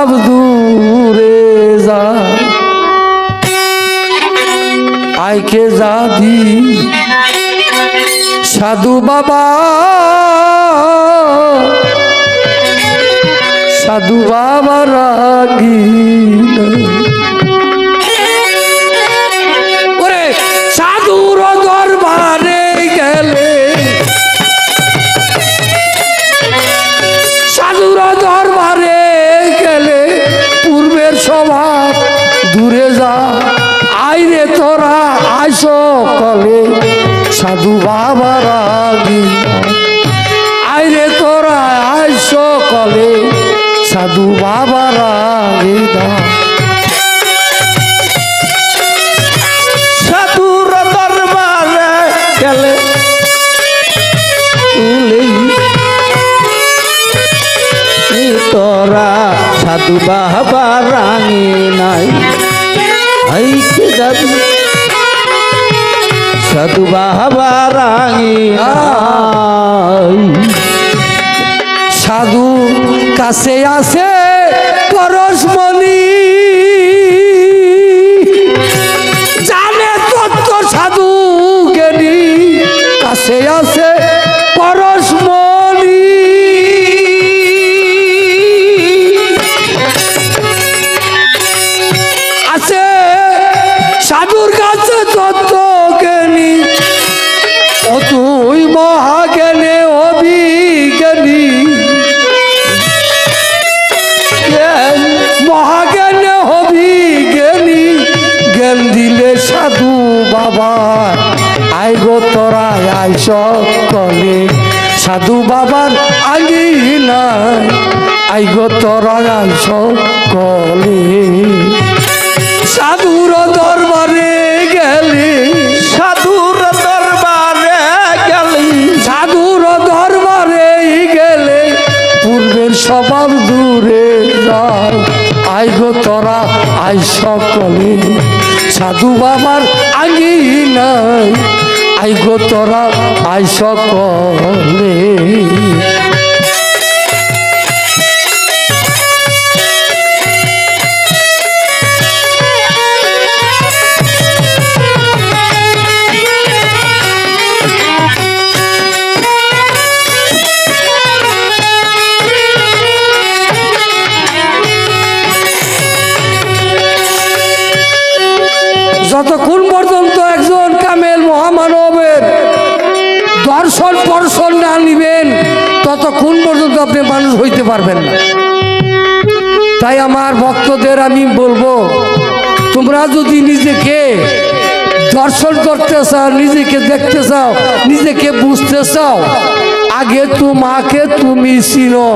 স্বভাব দূরে যা আইকে যাবি সাধু বাবা। সাধু বাবা। বাবার আগি আইরে তোরা আইস কলে সাধু বাবার আগে দা। সাধুর দরবারে গেলে তোরা সাধু বাবা রাঙি নাই। আইকে যাবি। সাধু বাবা রাঙি নাই সাধু কাছে আসে সাধু বাবা আই গো তোরা আই সকলে। সাধু বাবার আগি নাই। আই গো তোরা আই সকলে। সাধুর দরবারে গেলে। সাধুর দরবারে গেলি। সাধুর দরবারে গেলে পূর্বের স্বভাব দূরে যায় আই গো তোরা আই সকলে। সাধু বাবার আগি নাই। আইগো তোরা আই সকলে দর্শন পর্শন না নিবেন, ততক্ষণ পর্যন্ত আপনি মানুষ হইতে পারবেন না। তাই আমার ভক্তদের আমি বলব, তোমরা যদি নিজেকে দর্শন করতে চাও, নিজেকে দেখতে চাও, নিজেকে বুঝতে চাও, আগে তোমাকে তুমি চিনো,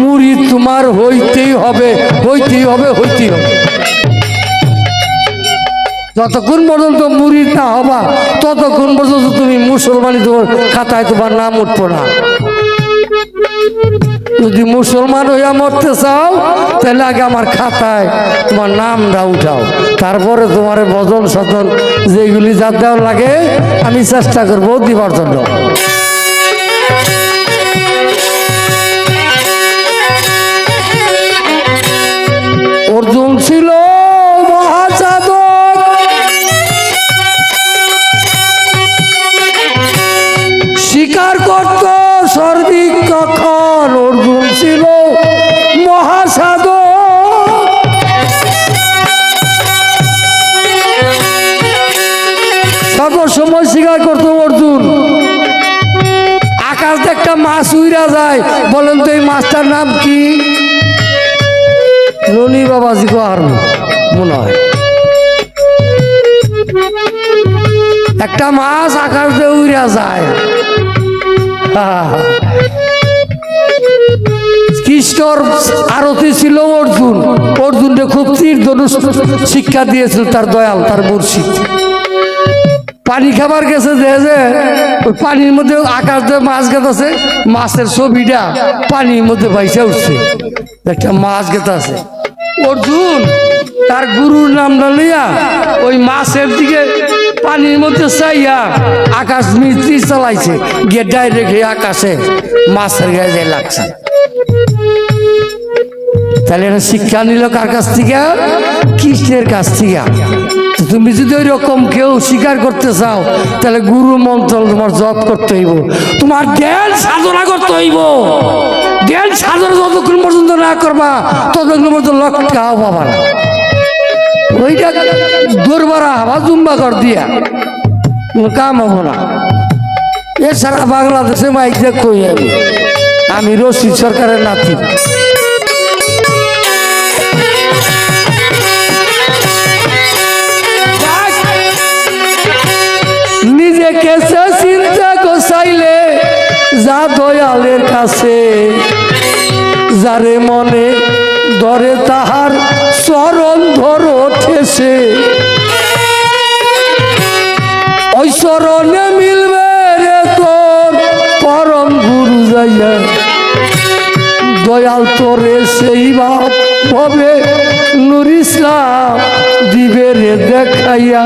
মুড়ি তোমার হইতেই হবে হইতেই হবে হইতেই হবে। যতক্ষণ পর্যন্ত মুড়ি না হবা, ততক্ষণ পর্যন্ত তুমি মুসলমানি তোমার খাতায় তোমার নাম উঠবো না। যদি মুসলমান হইয়া মরতে চাও, তাহলে আগে আমার খাতায় তোমার নামটা উঠাও। তারপরে তোমার বদল সদল যেগুলি যা দেওয়া লাগে, আমি চেষ্টা করব দিবার জন্য। স্বীকার করত, সর্বিক কখন অর্জুন ছিল? সর্বসময় স্বীকার করত অর্জুন। আকাশ একটা মাছ উইরা যায়। বলেন তো এই মাছটার নাম কি? রনি বাবাজি আর মনে হয়। একটা মাছ আকাশ দিয়ে উড়া যায়। কৃষ্ণর আরতি ছিল অর্জুন। অর্জুনকে খুব তীর ধনুষ শিক্ষা দিয়েছিল তার দয়াল, তার মুর্শিদ। পানি খাবার গেছে যে ওই পানির মধ্যে আকাশ দিয়ে মাছ গেত আছে মাছের ছবিটা পানির মধ্যে ভাইসা উঠছে। একটা মাছ গেত আছে অর্জুন, তার গুরুর নামটা লইয়া ওই মাছের দিকে পানির মধ্যে চাইয়া আকাশ মিস্ত্রি চালাইছে, গিয়ে ডাইরেক্ট আকাশে মাছের গায়ে যায় লাগছে। তাহলে এটা শিক্ষা নিল কার কাছ থেকে? কৃষ্ণের কাছ থেকে। তুমি যদি ওই রকম কেউ স্বীকার করতে চাও, তাহলে গুরু মন্ত্র তোমার জপ করতে হইব। তোমার জ্ঞান সাধনা করতে হইব। জ্ঞান সাধনা যতক্ষণ পর্যন্ত না করবা, ততক্ষণ পর্যন্ত লক্ষ্যাও পাবা না। ওইটা দোরবারা হাবা জুম্বা কর দিয়া। কাম হব না। এছাড়া বাংলাদেশে মাইক দেখো আমি? আমি রশিদ সরকারের নাতি। নিজেকে সে চিন্তা গোসাইলে যা দয়ালের কাছে, যারে মনে ধরে তাহার দয়াল তোরে সেই বাপ হবে নুর ইসলাম, দিবে রে দেখাইয়া।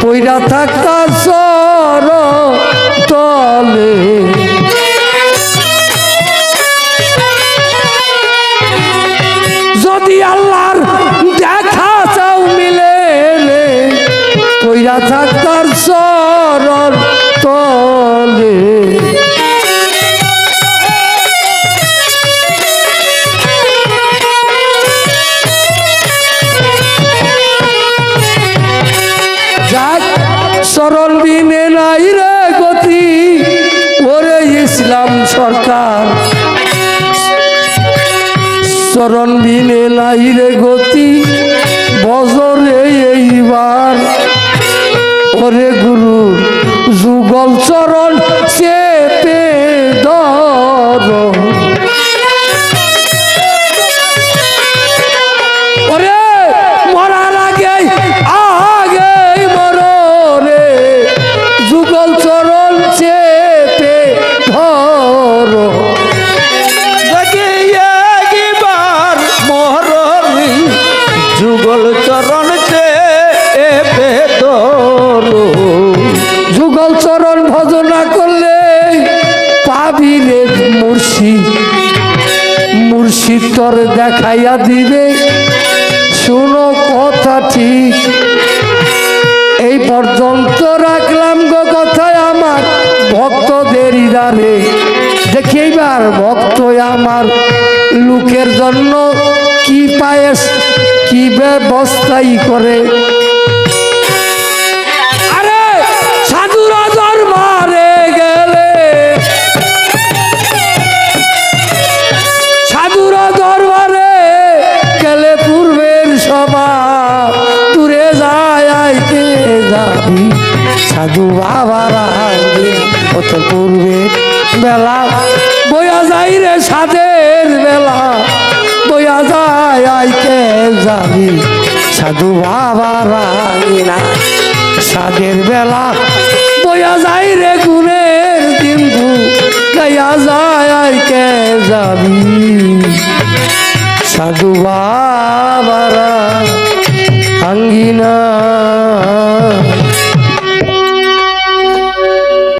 পইরা থাকতার সর তলে। যদি আল্লাহর দেখা চাও মিলে পইরা থাকতার সরল ইসলাম সরকার। চরণ বিনে নাই রে গতি বজরে চরণ ভজনা করলে পাবি রে মুর্শিদ। মুর্শিদ তোর দেখাইয়া দিবে। শুনো কথা ঠিক। এই পর্যন্ত রাখলাম গো কথায় আমার ভক্তদের ইদারে। দেখি এইবার ভক্ত আমার লোকের জন্য কি পায়েস, কি ব্যবস্থাই করে। সাধু বাবারা পূর্বে বেলা। বয়া যাই রে সাদের বেলা। বয়া যায় আইতে যাবি। সাধু বাবারা না। সাদের বেলা। বয়া যাই রে গুণের দিনবু গাইয়া যায় আর কে যাবি। সাধু বাবারা আঙ্গিনা